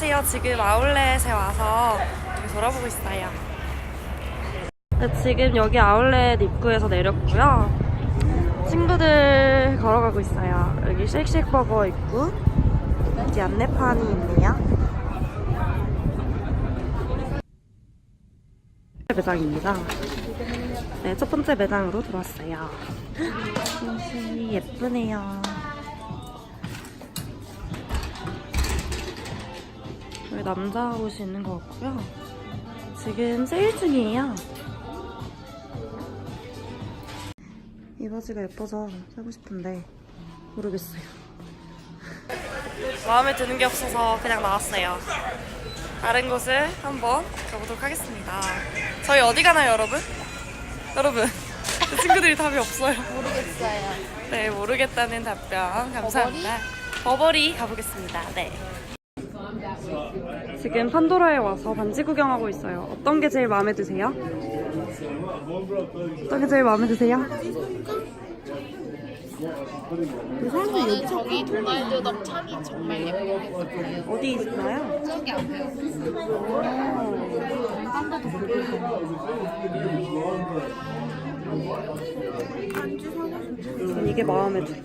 안녕하세요. 지금 아울렛에 와서 여기 돌아보고 있어요. 네, 지금 여기 아울렛 입구에서 내렸고요. 친구들 걸어가고 있어요. 여기 쉑쉑 버거 있고, 여기 안내판이 있네요. 매장입니다. 네, 첫 번째 매장으로 들어왔어요. 옷이 예쁘네요. 여기 남자 옷이 있는 것 같고요. 지금 세일 중이에요. 이 바지가 예뻐서 사고 싶은데 모르겠어요. 마음에 드는 게 없어서 그냥 나왔어요. 다른 곳을 한번 가보도록 하겠습니다. 저희 어디 가나요, 여러분? 여러분, 제 친구들이 답이 없어요. 모르겠어요. 네, 모르겠다는 답변 감사합니다. 버버리 가보겠습니다. 네. 지금 판도라에 와서 반지 구경하고 있어요. 어떤 게 제일 마음에 드세요? 어떤 게 제일 마음에 드세요? 저는 저기 도날드 덕 창이 정말 예뻐요. 어디 있나요? 저기 앞에요. 전 이게 마음에 들어.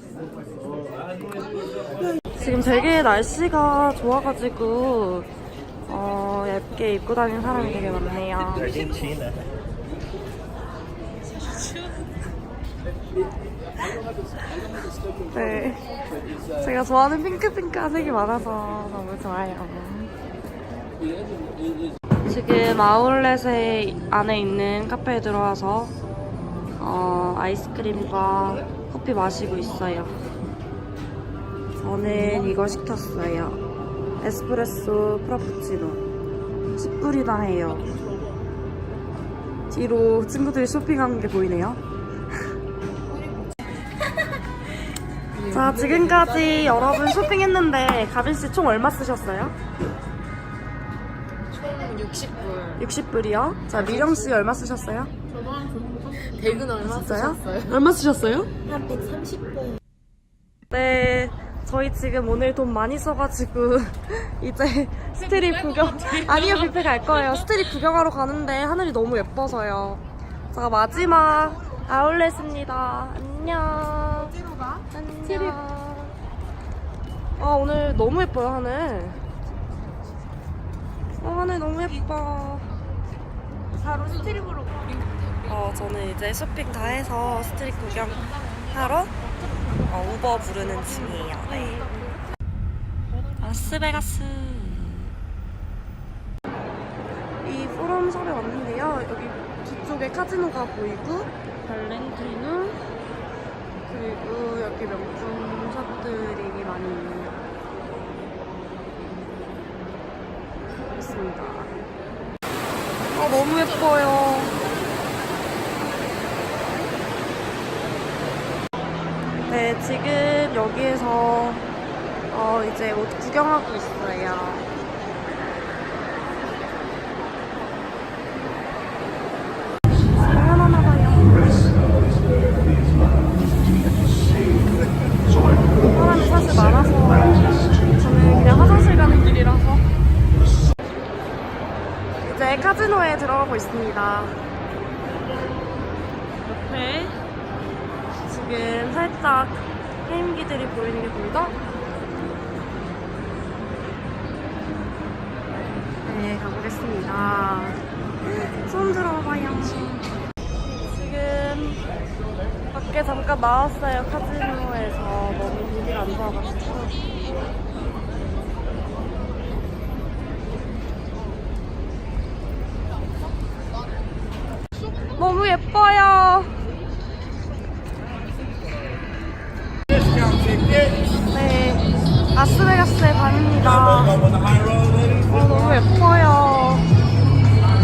지금 되게 날씨가 좋아가지고 어, 얇게 입고 다니는 사람이 되게 많네요. 네, 제가 좋아하는 핑크핑크한 색이 많아서 너무 좋아요. 지금 아울렛에 안에 있는 카페에 들어와서 어, 아이스크림과 커피 마시고 있어요. 저는 이거 시켰어요. 에스프레소 프라푸치노. 10불이나 해요. 뒤로 친구들이 쇼핑한 게 보이네요. 자, 지금까지 여러분 쇼핑했는데 가빈 씨 총 얼마 쓰셨어요? 총 60불. 60불이요? 자, 미령 씨 얼마 쓰셨어요? 대근 얼마 진짜요? 쓰셨어요? 얼마 쓰셨어요? 한 130불. 네, 저희 지금 오늘 돈 많이 써가지고 이제 스트릿 구경 아니요 뷔페 갈 거예요. 스트릿 구경하러 가는데 하늘이 너무 예뻐서요. 자 마지막 아울렛입니다. 안녕. 어디로 가? 안녕. 아 오늘 너무 예뻐요 하늘. 아 하늘 너무 예뻐. 바로 스트릿으로 어, 저는 이제 쇼핑 다 해서 스트릿 구경 하러 어, 우버 부르는 중이에요. 네. 라스베가스. 이 포럼샵에 왔는데요. 여기 뒤쪽에 카지노가 보이고 발렌티누 그리고 여기 명품 샵들이 많이 있는 있습니다. 아 너무 예뻐요. 네, 지금 여기에서 어, 이제 옷 구경하고 있어요. 이제 카지노에 들어가고 있습니다. 옆에 지금 살짝 게임기들이 보이는 게 보이다? 네, 가보겠습니다. 손 들어봐요. 지금 밖에 잠깐 나왔어요. 카지노에서 너무 공기가 안 좋아가지고. 너무 예뻐요. 라스베가스의 밤입니다. 어, 너무 예뻐요.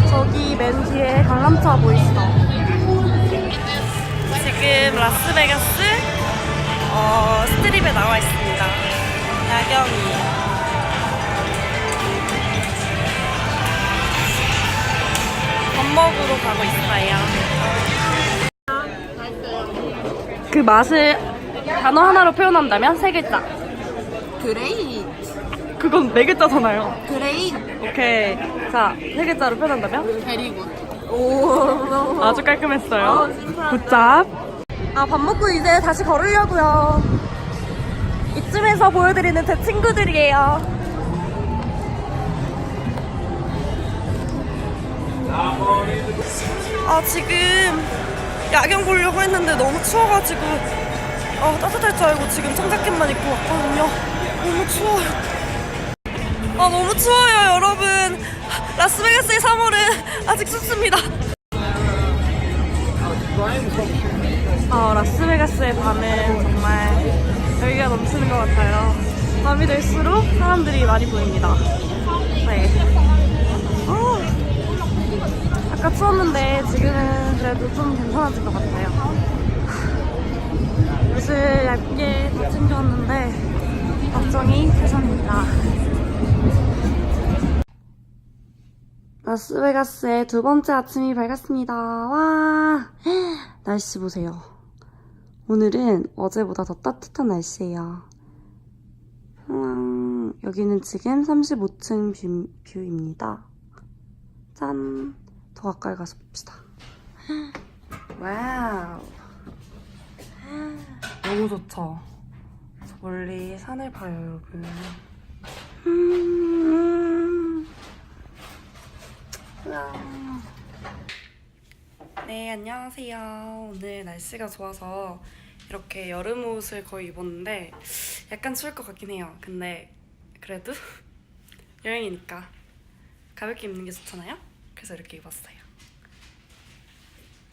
저기 맨 뒤에 관람차 보이시죠? 지금 라스베가스 어, 스트립에 나와 있습니다. 야경이. 밥 먹으러 가고 있어요. 그 맛을 단어 하나로 표현한다면 세 글자. 그레이. 그건 네 글자잖아요. 그레이. 오케이. 자, 세 글자로 표현한다면? 베리굿. 오. 아주 깔끔했어요. 어, 진짜. 굿잡. 아, 밥 먹고 이제 다시 걸으려고요. 이쯤에서 보여드리는 제 친구들이에요. 아, 지금 야경 보려고 했는데 너무 추워가지고 아, 따뜻할 줄 알고 지금 청자켓만 입고 왔거든요. 너무 추워요. 아, 너무 추워요, 여러분. 라스베가스의 3월은 아직 춥습니다. 어, 라스베가스의 밤은 정말 열기가 넘치는 것 같아요. 밤이 될수록 사람들이 많이 보입니다. 네. 어, 아까 추웠는데 지금은 그래도 좀 괜찮아진 것 같아요. 옷을 얇게 다 챙겨왔는데 걱정이 되십니다. 라스베가스의 두 번째 아침이 밝았습니다. 와, 날씨 보세요. 오늘은 어제보다 더 따뜻한 날씨예요. 우왕, 여기는 지금 35층 뷰, 뷰입니다. 짠! 더 가까이 가서 봅시다. 와우. 너무 좋죠? 저 멀리 산을 봐요, 여러분. 음. 네, 안녕하세요. 오늘 날씨가 좋아서 이렇게 여름 옷을 거의 입었는데 약간 추울 것 같긴 해요. 근데 그래도 여행이니까 가볍게 입는 게 좋잖아요. 그래서 이렇게 입었어요.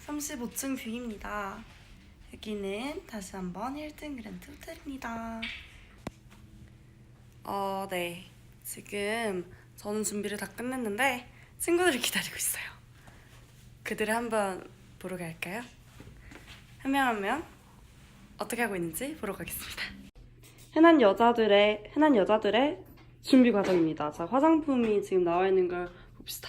35층 뷰입니다. 여기는 다시 한번 힐튼 그랜드 호텔입니다. 어, 네. 지금 저는 준비를 다 끝냈는데 친구들이 기다리고 있어요. 그들을 한번 보러 갈까요? 한 명 한 명 어떻게 하고 있는지 보러 가겠습니다. 흔한 여자들의 흔한 여자들의 준비 과정입니다. 자 화장품이 지금 나와 있는 걸 봅시다.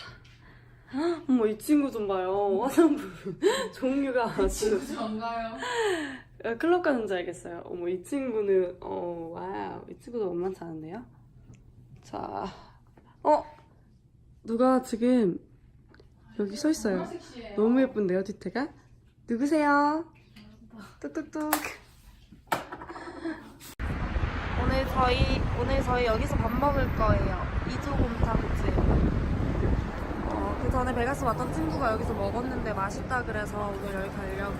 헉, 어머 이 친구 좀 봐요. 화장품 종류가 아주 전가요? 어, 클럽 가는 줄 알겠어요. 어머 이 친구는 어 와우 이 친구도 만만치 않은데요. 자, 어 누가 지금 여기 서 있어요. 너무 예쁜데요 뒤태가? 누구세요? 뚝뚝뚝. 오늘 저희 오늘 저희 여기서 밥 먹을 거예요. 이조곰탕집. 어, 그 전에 베가스 왔던 친구가 여기서 먹었는데 맛있다 그래서 오늘 여기 가려고.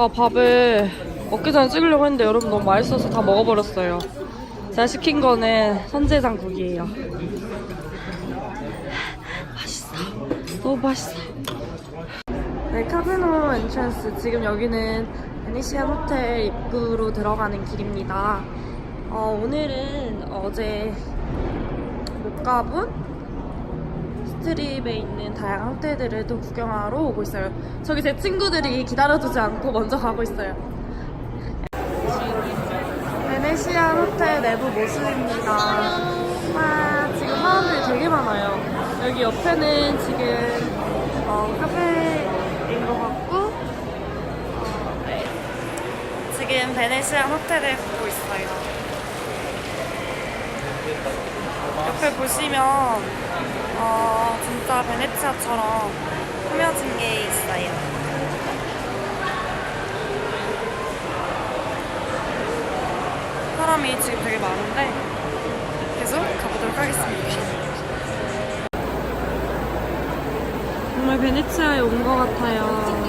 아 밥을 먹기 전에 찍으려고 했는데 여러분 너무 맛있어서 다 먹어버렸어요. 제가 시킨 거는 선제장국이에요. 맛있어. 너무 맛있어. 네, 카지노 엔트런스. 지금 여기는 베니시안 호텔 입구로 들어가는 길입니다. 어, 오늘은 어제 못 가본 스트립에 있는 다양한 호텔들을 또 구경하러 오고 있어요. 저기 제 친구들이 기다려주지 않고 먼저 가고 있어요. 베네시안 호텔 내부 모습입니다. 와, 지금 사람들이 되게 많아요. 여기 옆에는 지금 어, 카페인 것 같고, 어, 네. 지금 베네시안 호텔을 보고 있어요. 옆에 보시면 어, 진짜 베네치아처럼 꾸며진 게 있어요. 사람이 지금 되게 많은데 계속 가보도록 하겠습니다. 정말 베네치아에 온 것 같아요.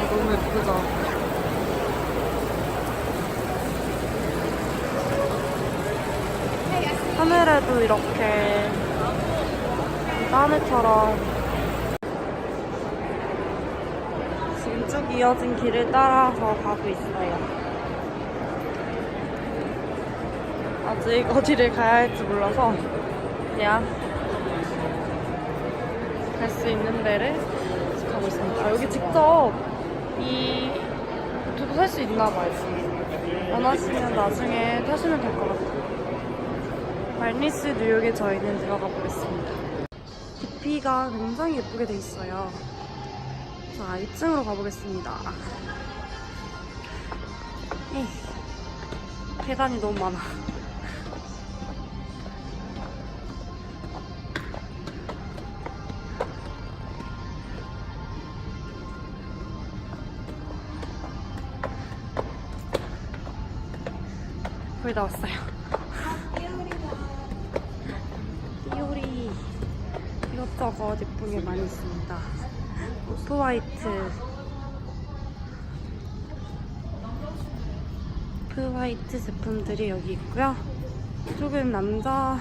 너무 예쁘죠? 하늘에도 이렇게 하늘처럼 지금 쭉 이어진 길을 따라서 가고 있어요. 아직 어디를 가야 할지 몰라서 그냥 갈 수 있는 데를 가고 있습니다. 아, 여기 직접 이 두고 살 수 있나 봐요. 원하시면 나중에 타시면 될 것 같아요. 말니스 뉴욕에 저희는 들어가 보겠습니다. DP가 굉장히 예쁘게 돼 있어요. 자, 2층으로 가보겠습니다. 에이, 계단이 너무 많아. 거의 다 왔어요. 오프화이트 오프화이트 제품들이 여기 있고요. 조금 남자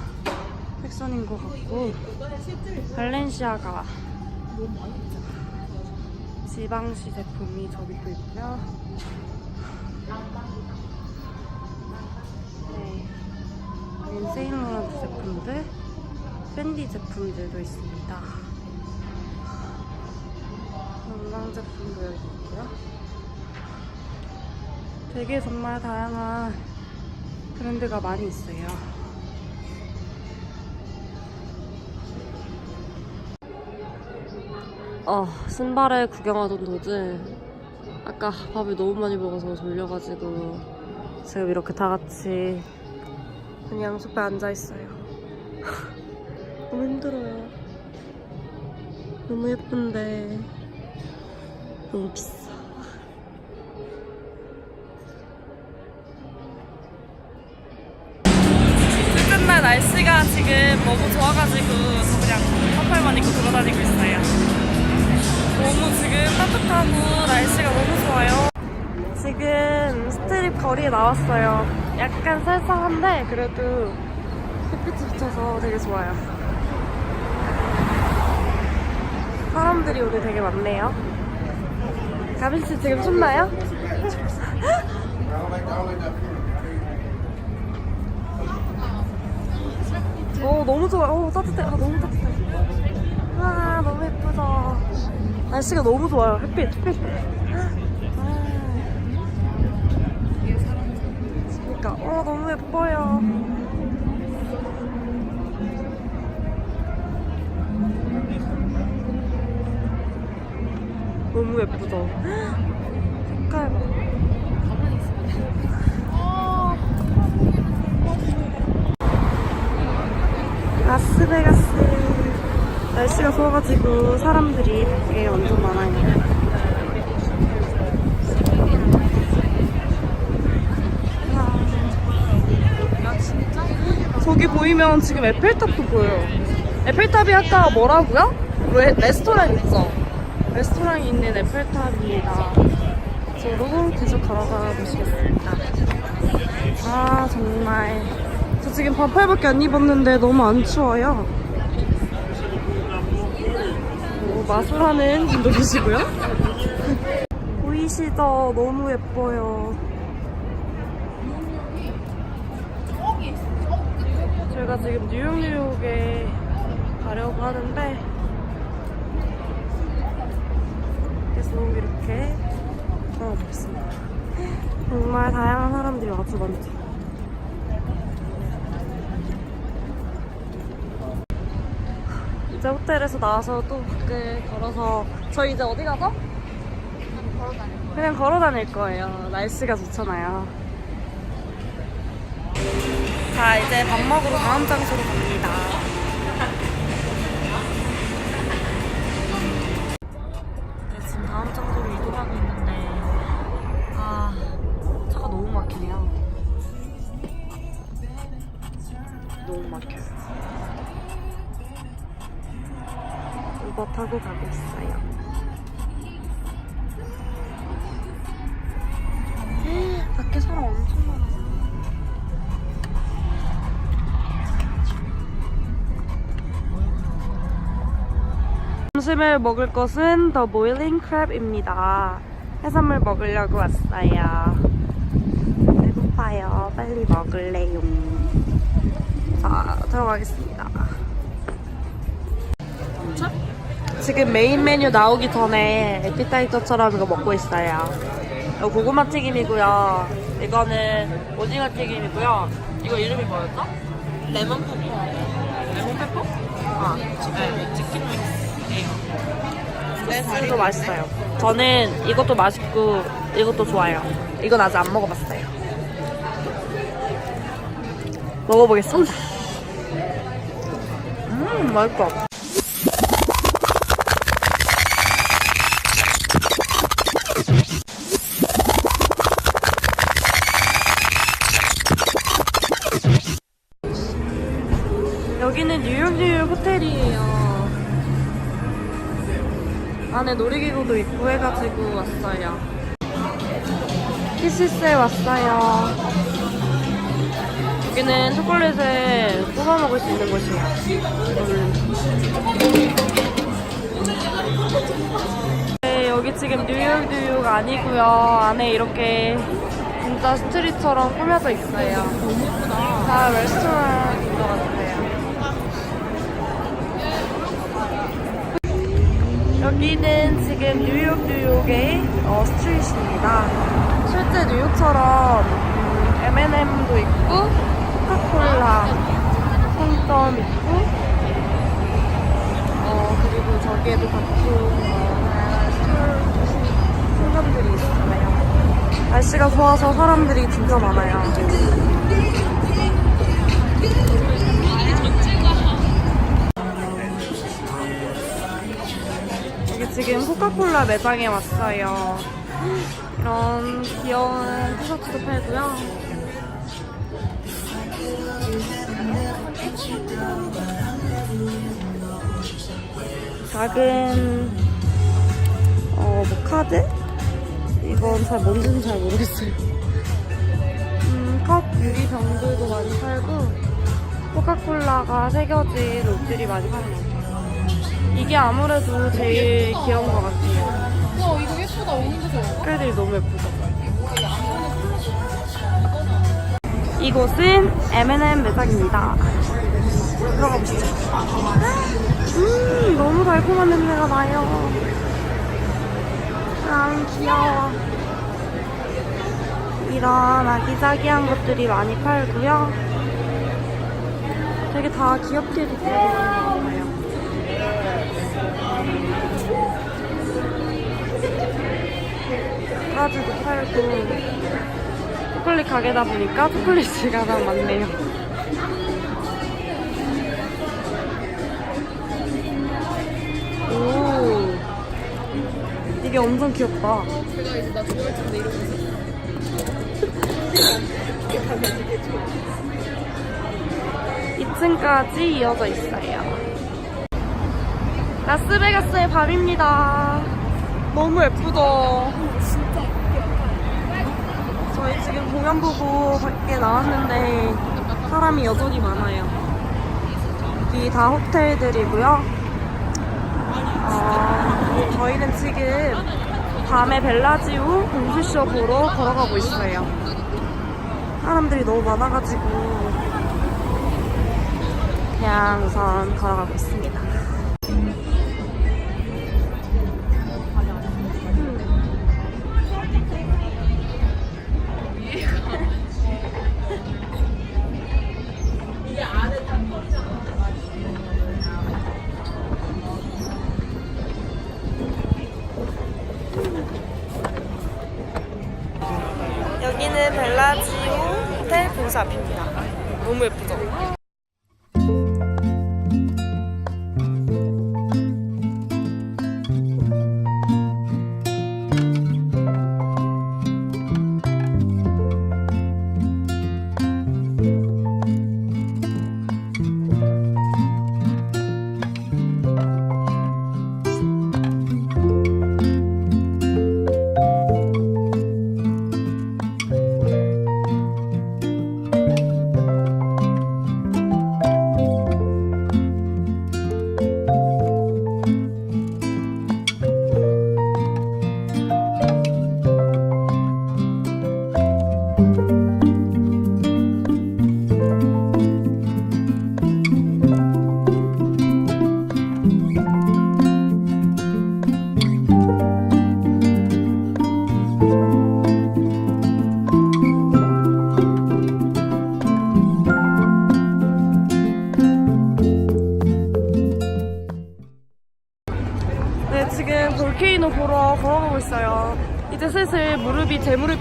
섹션인 것 같고 발렌시아가 지방시 제품이 저기 또 있고요. 네. 여긴 세인로란트 제품들, 밴디 제품들도 있습니다. 건강 제품도 여기 있고요. 되게 정말 다양한 브랜드가 많이 있어요. 어, 신발을 구경하던 도중 아까 밥을 너무 많이 먹어서 졸려가지고 지금 이렇게 다 같이 그냥 소파에 앉아 있어요. 너무 힘들어요. 너무 예쁜데 너무 비싸. 끝날 날씨가 지금 너무 좋아가지고 저 그냥 반팔만 입고 돌아다니고 있어요. 너무 지금 따뜻하고 날씨가 너무 좋아요. 지금 스트립 거리에 나왔어요. 약간 쌀쌀한데 그래도 햇빛이 비쳐서 되게 좋아요. 사람들이 오늘 되게 많네요. 가빈 씨 지금 춥나요? 오 너무 좋아. 오 따뜻해. 아 너무 따뜻해. 와 너무 예쁘다. 날씨가 너무 좋아요. 햇빛 햇빛. 아. 그러니까 어 너무 예뻐요. 너무 예쁘죠? 색깔 봐. 라스베가스 날씨가 좋아가지고 사람들이 밖에 완전 많아요. 저기 보이면 지금 에펠탑도 보여요. 에펠탑이 아까 뭐라고요? 레, 레스토랑 있죠? 레스토랑이 있는 에펠탑입니다. 저로 계속 걸어가 보시겠습니다. 아 정말 저 지금 반팔밖에 안 입었는데 너무 안 추워요. 오, 마술하는 분도 계시고요. 보이시죠? 너무 예뻐요. 저희가 지금 뉴욕 뉴욕에 가려고 하는데 계속 이렇게 걸어보고 있습니다. 정말 다양한 사람들이 아주 많죠. 이제 호텔에서 나와서 또 밖을 걸어서 저희 이제 어디 가죠? 그냥 걸어 다닐 거예요. 날씨가 좋잖아요. 자, 이제 밥 먹으러 다음 장소로 갑니다. 타고 가고 있어요. 밖에 사람 엄청 많아. 점심을 먹을 것은 더 보일링 크랩입니다. 해산물 먹으려고 왔어요. 배고파요. 빨리 먹을래요. 들어가겠습니다. 지금 메인 메뉴 나오기 전에 에피타이저처럼 이거 먹고 있어요. 이거 고구마 튀김이고요. 이거는 오징어 튀김이고요. 이거 이름이 뭐였죠? 레몬 페퍼. 레몬 페퍼? 아, 네, 치킨 믹스예요. 네, 이거 맛있어요. 저는 이것도 맛있고 이것도 좋아요. 이건 아직 안 먹어봤어요. 먹어보겠습니다. 음, 맛있다. 여기는 뉴욕 뉴욕 호텔이에요. 안에 놀이기구도 있고 해가지고 왔어요. 키시스에 왔어요. 여기는 초콜릿을 뽑아 먹을 수 있는 곳이에요. 네, 여기 지금 뉴욕 뉴욕 아니고요. 안에 이렇게 진짜 스트릿처럼 꾸며져 있어요. 다 레스토랑인 것 같아요. 여기는 지금 뉴욕 뉴욕의 어, 스트릿입니다. 실제 뉴욕처럼 음, M&M도 있고 코카콜라 상점 있고 어 그리고 저기에도 각종 어, 상점들이 있어요. 날씨가 좋아서 사람들이 진짜 많아요. 지금 코카콜라 매장에 왔어요. 이런 귀여운 티셔츠도 팔고요. 작은 어, 뭐 카드? 이건 잘 뭔지는 잘 모르겠어요. 음, 컵 유리 병들도 많이 팔고 코카콜라가 새겨진 옷들이 많이 같아요. 이게 아무래도 제일 귀여운 것 같아요. 와, 이거 예쁘다. 오는데 저거. 색깔들이 너무 예쁘죠? 이곳은 M&M 매장입니다. 들어가 보시죠. 음, 너무 달콤한 냄새가 나요. 아, 귀여워. 이런 아기자기한 것들이 많이 팔고요. 되게 다 귀엽게 디테일이 많아요. 까지도 팔고 초콜릿 가게다 보니까 초콜릿이 가장 많네요. 오, 이게 엄청 귀엽다. 제가 이제 나 좋아할 텐데 이러고 있어. 2층까지 이어져 있어요. 라스베가스의 밤입니다. 너무 예쁘죠? 저희 지금 공연 보고 밖에 나왔는데 사람이 여전히 많아요. 여기 다 호텔들이고요. 어, 저희는 지금 밤에 벨라지오 공주쇼 보러 걸어가고 있어요. 사람들이 너무 많아가지고 그냥 우선 걸어가고 있습니다. 본사 앞입니다. 너무 예쁘죠?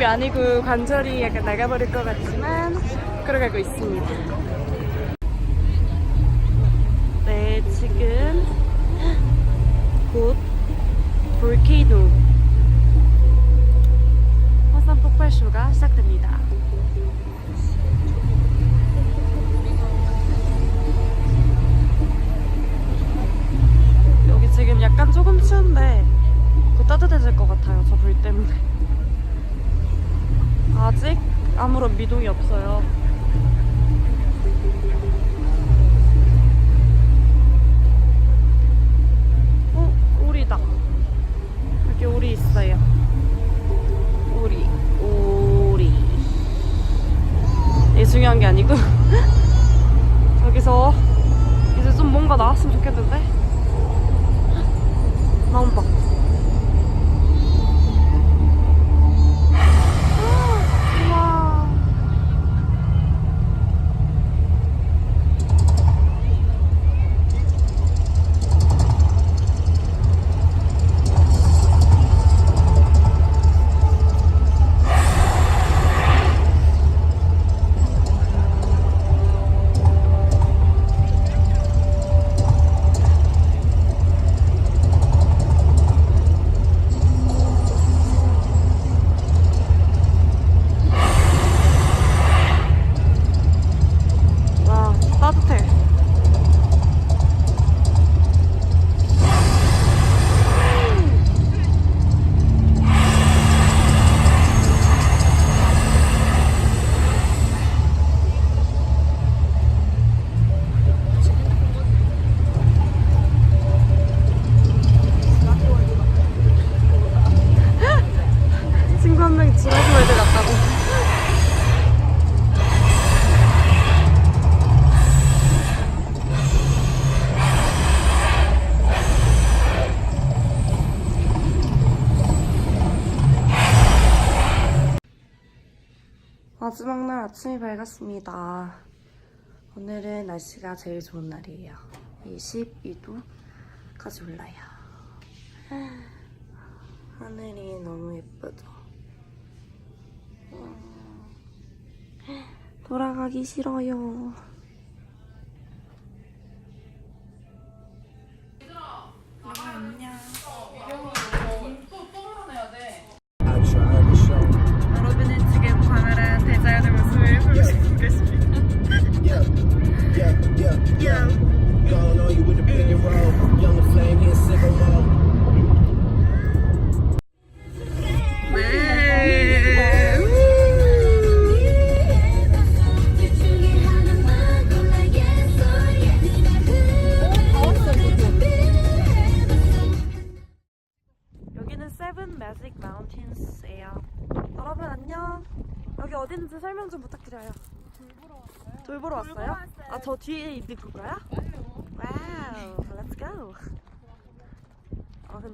제 무릎이 아니고 관절이 약간 나가버릴 것 같지만 걸어가고 있습니다. 네, 지금 곧 볼케이노 미동이 없어요. 마지막 날 아침이 밝았습니다. 오늘은 날씨가 제일 좋은 날이에요. 22도까지 올라요. 하늘이 너무 예쁘죠? 음. 돌아가기 싫어요.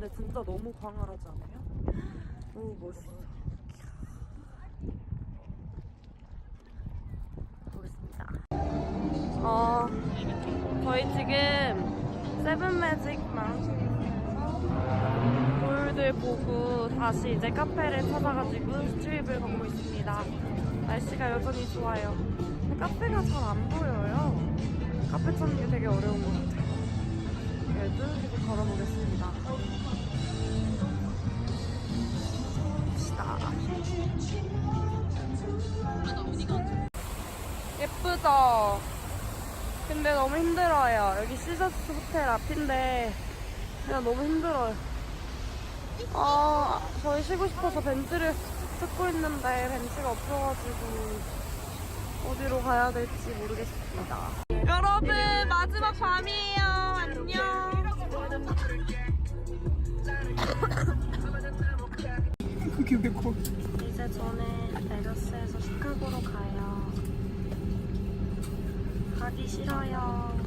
근데 진짜 너무 광활하지 않아요? 오 멋있어. 보겠습니다. 어, 저희 지금 세븐 매직 마운틴에서 돌들 보고 다시 이제 카페를 찾아가지고 스트립을 걷고 있습니다. 날씨가 여전히 좋아요. 카페가 잘 안 보여요. 카페 찾는 게 되게 어려운 것 같아요. 그래도 계속 걸어보겠습니다. 예쁘죠? 근데 너무 힘들어요. 여기 시저스 호텔 앞인데 그냥 너무 힘들어요. 아, 저희 쉬고 싶어서 벤츠를 찾고 있는데 벤츠가 없어가지고 어디로 가야 될지 모르겠습니다. 여러분 마지막 밤이에요. 안녕. 이제 저는 베가스에서 시카고로 가요. 가기 싫어요.